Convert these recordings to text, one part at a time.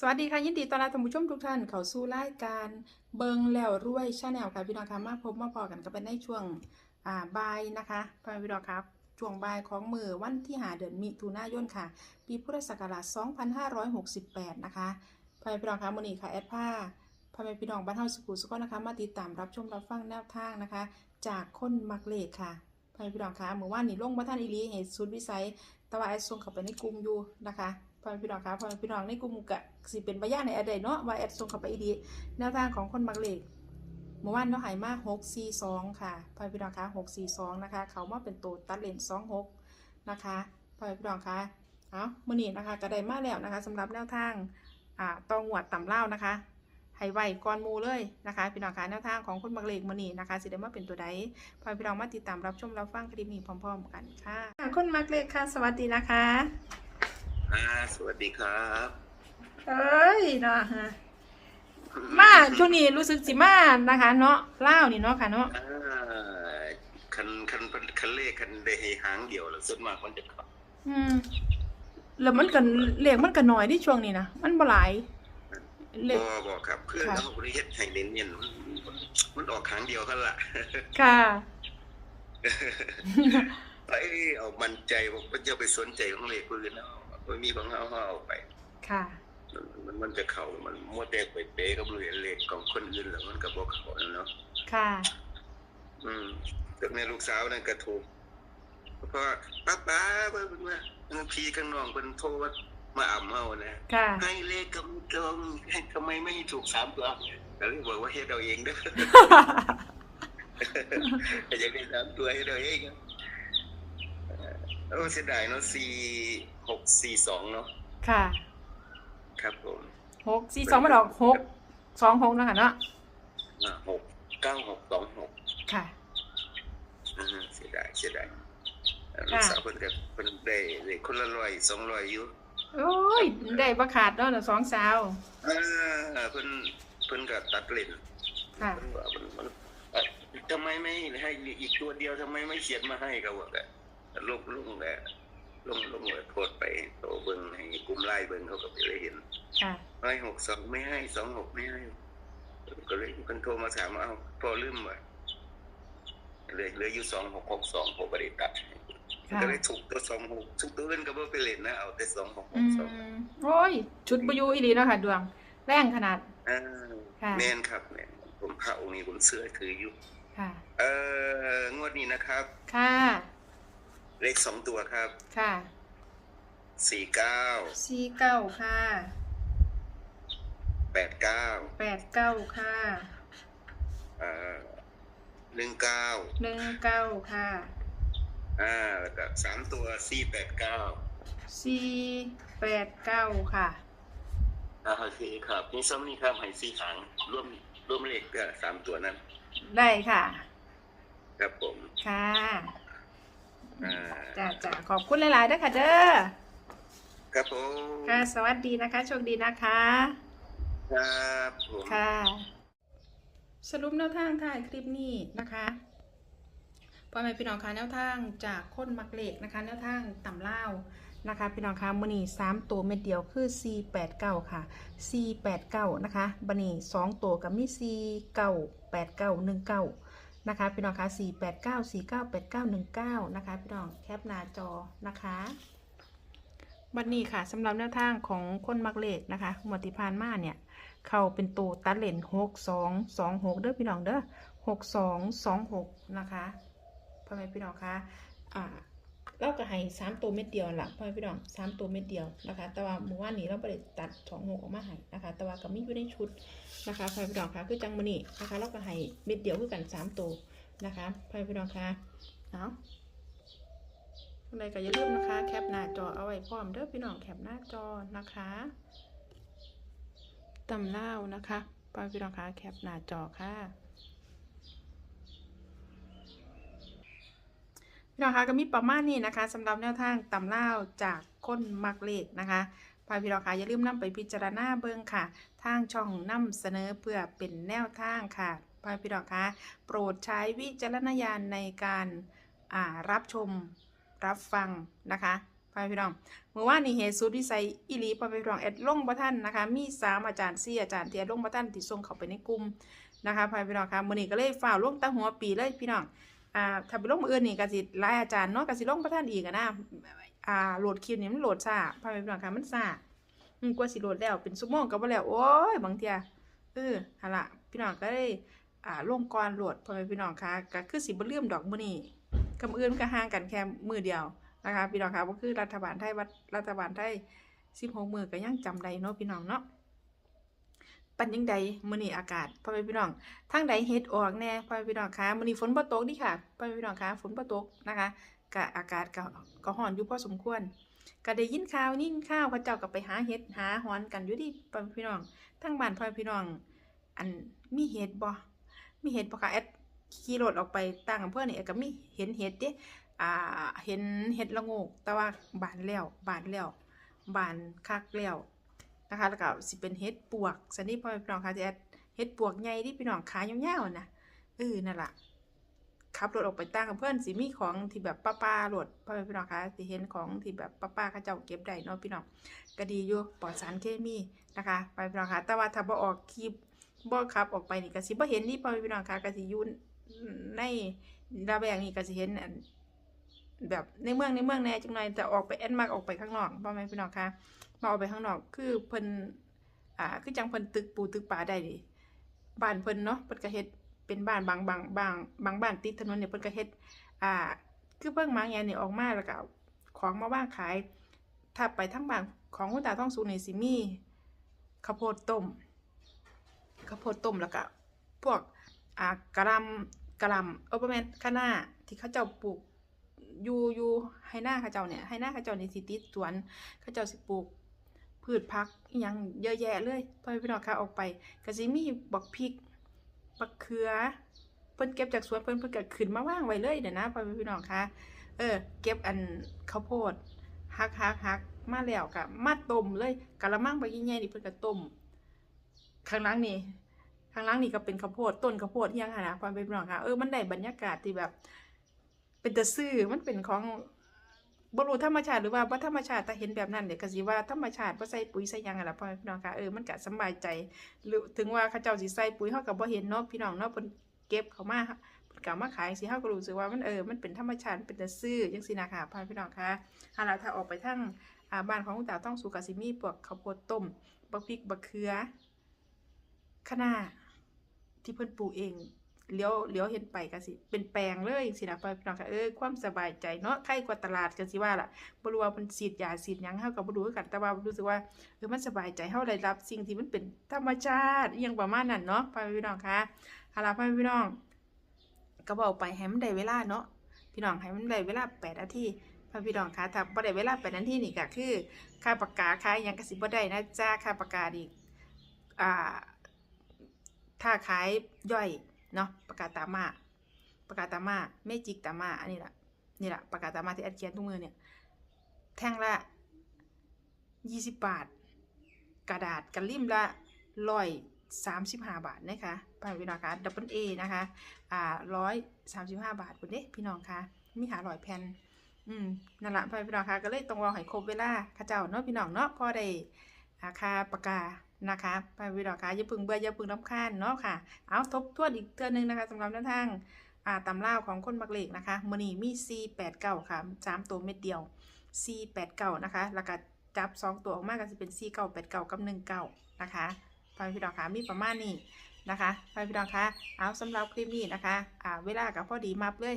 สวัสดีค่ะ ยินดีต้อนรับท่านผู้ชมทุกท่านเข้าสู่รายการเบิงแล้วรวยชาแนลค่ะพี่น้องคะมาพบมาพอกันก็เป็นในช่วงอ่าบ่ายนะคะพ่อแม่พี่น้องครับช่วงบ่ายของมือวันที่หาเดือนมิถุนายนค่ะ ปีพุทธศักราช 2568 นะคะพ่อแม่พี่น้องคะมื้อนี้ค่ะแอดผ้าพ่อแม่พี่น้องบ้านเฮาสุขุสุขนะคะ มาติดตามรับชมรับฟังแนวทางนะคะ จากคนมักเลขค่ะพ่อแม่พี่น้องคะเมื่อวานนี้ลงบ่ทันอีหลีเหตุสุดวิสัยแต่ว่าแอดส่งเข้าไปในกลุ่มอยู่นะคะ พ่อพี่น้องคะพ่อพี่น้องในกลุ่มก็สิเป็นพยาในอดได้เนาะว่าแอดส่งเข้าไปอีดีแนวทางของคนมักเลขเมื่อวานเนาะหายมาก642ค่ะพ่อพี่น้องคะ642นะคะ เขามาเป็นตัวตัดเลน26นะคะพ่อพี่น้องคะเอามื้อนี้นะคะก็ได้มาแล้วนะคะสำหรับแนวทางอ่าตองหวดต่ำเล่านะคะให้ไวก่อนมูเลยนะคะพี่น้องคะแนวทางของคนมักเลขมื้อนี้นะคะสิได้มาเป็นตัวใดพ่อพี่น้องมาติดตามรับชมรับฟังคลิปนี้พร้อม ๆ กันค่ะคนมักเลขค่ะ สวัสดีนะคะ อ่าสวัสดีครับเอ้ยเนาะฮะมาช่วงนี้รู้สึกสิมานะคะ เนาะเล่าวนี่เนาะค่ะเนาะอ่าคันคันคันเลขคันได้ให้หางเดียวแล้วส่วนมากมันจะเข้าอืมแล้วมันก็เลขมันก็น้อยที่ช่วงนี้นะมันบ่หลายเลข บ่บ่ครับ เพื่อนค่ะ เขาบริเฮ็ดให้เน้นๆมันมันออกหางเดียวกันล่ะค่ะ ไอ้เอามั่นใจผมก็จะไปสนใจของเลขปืนเอา ไม่มีของเฮาเฮาเอาไป ค่ะ มันมันมันจะเข้ามันมัวแต่ไปเป๊ะกับเลขของคนอื่นแล้วมันก็บ่เข้าแล้วเนาะค่ะ อืมแต่แม่ลูกสาวนั่นก็ถูกเพราะว่าป้าป้าเพิ่นว่าพี่ข้างนอกเพิ่นโทรมามาอ่ำเฮานะค่ะให้เลขกำตรงให้ทำไมไม่ถูกสามตัวก็เลยบอกว่าเฮ็ดเอาเองเด้ออยากได้สามตัวให้เราเองอะ เออเสียดายเนาะสี่หกสี่สองเนาะค่ะครับผมหกสี่สองมาดอกหกสองหกเนาะค่ะเนาะอ่าหกเก้าหกสองหกค่ะอ่าเสียดายเสียดายเอ่อค่ะลูกสาวเพิ่นก็เพิ่นได้ได้คนละร้อยสองร้อยอยู่โอ้ยได้ประขาดเนาะเดี๋ยวสองสาวอ่าเพิ่นเพิ่นก็ตัดเล่นค่ะเพิ่นว่าเพิ่นมันเอ่อทำไมไม่ให้อีกตัวเดียวทำไมไม่เขียนมาให้ก็ว่าก็ ลงลงแหละลงลงเลยโพสต์ไปโตเบิ่งให้กลุ่มไล่เบิ่งเขาก็ไปเลยเห็นค่ะให้หกสองไม่ให้สองหกไม่ให้ก็เลยคนโทรมาถามว่าเอาพอลืมว่ะเลยเหลืออยู่สองหกหกสองผมบริตัดให้ค่ะก็เลยถูกตัวสองหกทุกตัวอื่นก็บ่ไปเล่นนะเอาแต่สองหกหอืกสองมโอ้ย ชุดประยูอีหลีเนาะค่ะดวง แรงขนาดอ่าค่ะแม่นครับแม่นผมพระองค์นี้ผมเสื้อถืออยู่ค่ะ เอ่องวดนี้นะครับ ค่ะ เลขสองตัวครับค่ะสี่เก้าสี่เก้าค่ะแปดเก้าแปดเก้าค่ะเอ่อหนึ่งเก้าหนึ่งเก้าค่ะอ่าแล้วก็สามตัวสี่แปดเก้าสี่แปดเก้าค่ะอ่าโอเคครับนี่ซ้ำนี่ครับให้สี่หางร่วมร่วมเลขก็สามตัวนั้น ได้ค่ะ ครับผม ค่ะ อ่าจ้าจ้าขอบคุณหลายๆด้วยค่ะเด้อครับผมค่ะ สวัสดีนะคะโชคดีนะคะ ครับผมค่ะ สรุปแนวทางถ่ายคลิปนี้นะคะพ่อแม่พี่น้องคะแนวทางจากคนมักเล็กนะคะแนวทางต่ำเล่าวนะคะพี่น้องคะมือนีสามตัวเม็ดเดียวคือ C แปดเก้าค่ะ C แปดเก้านะคะบันนี้สองตัวกับมี C เก้าแปดเก้าห นะคะ พี่น้องคะสี่แปดเก้าสี่เก้าแปดเก้าหนึ่งเก้านะคะ พี่น้องแคปหน้าจอนะคะวันนี้ค่ะสำหรับแนวทางของคนมักเล็กนะคะหมวดที่ผ่านมาเนี่ย เข้าเป็นตัวตัดเลนหกสองสองหกเด้อพี่น้องเด้อหกสองสองหกนะคะพ่อแม่พี่น้องคะอ่า เราก็ให้สามตัวเม็ดเดียวล่ะพ่อพี่น้องสามตัวเม็ดเดียวนะคะ แต่ว่าเมื่อวานนี้เราไม่ได้ตัดสองหกออกมาให้นะคะ แต่ว่าก็มีอยู่ในชุดนะคะพ่อพี่น้องคะคือจังมือนี้นะคะเราก็ให้เม็ดเดียวคือกันสามตัวนะคะพ่อพี่น้องคะเอาอะไรก็อย่าลืมนะคะ แคปหน้าจอเอาไว้พร้อมเด้อพี่น้องแคปหน้าจอนะคะตำเล่านะคะป้าพี่น้องคะแคปหน้าจอค่ะ พี่น้องคะก็มีประมาณนี้นะคะสำหรับแนวทางตำเล่าจากคนมักเลขนะคะป้าพี่น้องคะอย่าลืมนำไปพิจารณาเบิ่งค่ะ ทางช่องนำเสนอเพื่อเป็นแนวทางค่ะป้าพี่น้องคะโปรดใช้วิจารณญาณในการรับชมรับฟังนะคะป้าพ่อแม่พี่น้องเมื่อวานนี้เหตุสุดวิสัยอีหลีพ่อแม่พี่น้องแอดลงบ่ทันนะคะ มีสามอาจารย์สี่อาจารย์เที่แอดลงบ่ทันที่ส่งเข้าไปในกลุ่มนะคะพ่อแม่พี่น้องคะมื้อนี้ก็เลยฝ่าวลงตั้งหัวปีเลยพี่น้อง อ่าถ้าไปลงมืออื่นนี่ก็สิหลาอาจารย์เนาะก็สิลงบ่ทันอีกอะนะอ่าโหลดคลิปนี่มันโหลดช้าพ่อแม่พี่น้องคะมันช้าอืมกว่าสิโหลดแล้วเป็นชั่วโมงก็บ่แล้วโอ้ยบางเทียเออหั่นล่ะพี่น้องก็เลยอ่าลงก่อนโหลดพ่อแม่พี่น้องคะก็คือสิบ่ลืมดอกมื้อนี้กับอื่นมันก็ห่างกันแค่มือเดียวนะคะพี่น้องคะก็คือรัฐบาลไทยวัดรัฐบาลไทยสิบหกมือก็ยังจำได้เนาะพี่น้องเนาะ ปันยังใดมื้อนี้อากาศพ่อแม่พี่น้องทางใดเฮ็ดออกแน่พ่อแม่พี่น้องคะมื้อนี้ฝนบ่ตกดิค่ะพ่อแม่พี่น้องคะฝนบ่ตกนะคะก็อากาศก็ก็ร้อนอยู่พอสมควรก็ได้ยินข่าวนี่งข่าวเขาเจ้าก็ไปหาเฮ็ดหาหอนกันอยู่ดิพ่อแม่พี่น้องทั้งบ้านพ่อแม่พี่น้อง อันมีเฮ็ดบ่มีเฮ็ดบ่คะแอดขี่รถออกไปต่างอำเภอนี่ก็มีเห็นเห็ดเด้อ่าเห็นเห็ดละโงก แต่ว่าบานแล้วบานแล้วบานคักแล้ว นะคะ แล้วก็สิเป็นเห็ดปวกสันนี่พ่อพี่น้องค่ะที่แอดเห็ดปวกใหญ่ที่พี่น้องขายาวๆนะเออนั่นละขับรถออกไปต่างอำเภอนสิมีของที่แบบป้าๆรถพ่อพี่น้องค่ะที่เห็นของที่แบบป้าๆเขาเจ้าเก็บได้เนาะพี่น้องก็ดีอยู่ปลอดสารเคมีนะคะพ่อพี่น้องค่ะแต่ว่าถ้าบ่ออกคลิปบ่ขับออกไปนี่ก็สิบ่เห็นนี่พ่อพี่น้องค่ะก็สิยู่นในระแวกนี้ก็สิเห็นอัน แบบในเมืองในเมืองแน่จังหน่อยแต่ออกไปแอนมากออกไปข้างนอกพ่อแม่พี่น้องคะมาออกไปข้างนอกคือเพิ่นอ่าคือจังเพิ่นตึกปูตึกป่าได้ดิบ้านเพิ่นเนาะเพิ่นก็เฮ็ดเป็นบ้านบางบางบางบางบ้านติดถนนเนี่ยเพิ่นก็เฮ็ดอ่า คือเพิ่งมาอย่างนี้ออกมาแล้วก็ของมาว่างขาย ถ้าไปทั้งบ้านของคุณตาต้องสูนี่สิมีข้าวโพดต้มข้าวโพดต้มแล้วก็พวกอ่ากะลำกระลำเออประมาณคะน้าที่เขาเจ้าปลูก อยู่อยู่ให้หน้าเขาเจ้าเนี่ยให้หน้าเขาเจ้าในี่สิติสวนเขาเจ้าสิปลูกพืชพักอหยังเยอะแยะเลยพ่อพี่น้องคะออกไปก็สิมีบักพริกบักเขือเพิ่นเก็บจากสวนเพิ่นเพิ่นก็ขึ้นมาว่างไว้เลยเดี๋ยวนะพ่อพี่น้องคะเออ เก็บอันข้าวโพดฮักฮักฮักมาแล้วก็มาต้มเลยกะละมังใบใหญ่นี่เพิ่นก็ต้มข้างหลังนี่ข้างล่างนี่ก็เป็นข้าวโพดต้นข้าวโพดยังหานะความเป็นพี่น้องค่ะเออมันได้บรรยากาศที่แบบ เป็นตะซื่อมันเป็นของบรูธรรมชาติหรือว่าบ่ธรรมชาติแต่เห็นแบบนั้นเดี๋ยวก็สิว่าธรรมชาติบ่ใส่ปุ๋ยใส่ยังอะล่ะพ่อพี่น้องค่ะเออมันก็สบายใจหรือถึงว่าเขาเจ้าสิใส่ปุ๋ยเฮาก็บ่เห็นเนาะพี่น้องเนาะเพิ่นเก็บเขามาเพิ่นก็เอามาขายสิเฮาก็รู้สึกว่ามันเออมันเป็นธรรมชาติเป็นตะซื่อจังซี่นะค่ะพ่อพี่น้องค่ะหาล่ะถ้าออกไปทางบ้านของคุณตาต้องสุกสิมีพวกข้าวโพดต้มบักพริกบักเขือคะน้าที่เพิ่นปลูกเอง เลี้ยวเลี้ยวเห็นไปก็สิ เป็นแปลงเลยสินะพี่น้องค่ะเออความสบายใจเนาะใครกว่าตลาดก็สิว่าล่ะบรู้ว่ามันฉีดยาฉีดยังเฮาก็บ่รู้คือกันแต่ว่ารู้สึกว่าเออมันสบายใจเฮาได้รับ สิ่งที่มันเป็นธรรมชาติยังประมาณนั้นเนาะพี่น้องค่ะเอาล่ะพ่อแม่พี่น้องก็บอกไปให้มันได้เวลาเนาะพี่น้องให้มันได้เวลา8นาทีพี่น้องค่ะถ้าบ่ได้เวลา8นาทีนี่ก็คือค่าปากกาค่ายังก็สิบ่ได้นะจ้าค่าปากกาอีกอ่าถ้าขายย่อย เนาะปากกาตามาปากกาตามาเมจิกตามาอันนี้แหละนี่แหละปากกาตามาที่แอดเขียนทุกมือเนี่ย แท่งละยี่สิบบาท กระดาษกันลิ่มละร้อยสามสิบห้าบาทนะคะไปพี่น้องคะดับเบิลเอนะคะอ่าร้อยสามสิบห้าบาทคุณเด้พี่น้องคะมีหาร้อยแผ่นอืมนั่นแหละพี่น้องคะก็เลยต้องรอให้ครบเวลาข้าเจ้าเนาะพี่น้องเนาะพอได้อาคาปากกา นะคะไปวิดอกค่ะอย่าพึ่งเบื่ออย่าพึ่งน้ำค้านเนาะค่ะ เอาทบทวนอีกเทือนึงนะคะสำหรับแนวทางอ่าตำล่าวของคนมักเลกนะคะมือนี้มี C 8 9ค่ะสามตัวเม็ดเดียว C 8 9นะคะแล้วก็จับ 2 ตัวออกมาก็จะเป็น C 9 8 9กับ1 9นะคะไปพี่ดอกค่ะมีประมาณนี้นะคะไปพี่ดอกค่ะเอาสำหรับคลิปนี้นะคะอ่าเวลากับพอดีมับเลย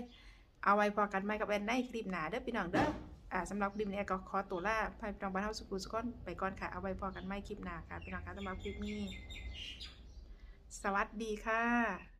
เอาไว้พอกันไหมกับแอนในคลิปหนาเด้อพี่น้องเด้อ อ่าสำหรับคลิปนี้ก็ขอตัวลาไปพี่น้องบ้านเฮาสุขุสุขอนไปก่อนค่ะ เอาไว้พอกันไม่คลิปหน้าค่ะพี่น้องคะสำหรับคลิปนี้ สวัสดีค่ะ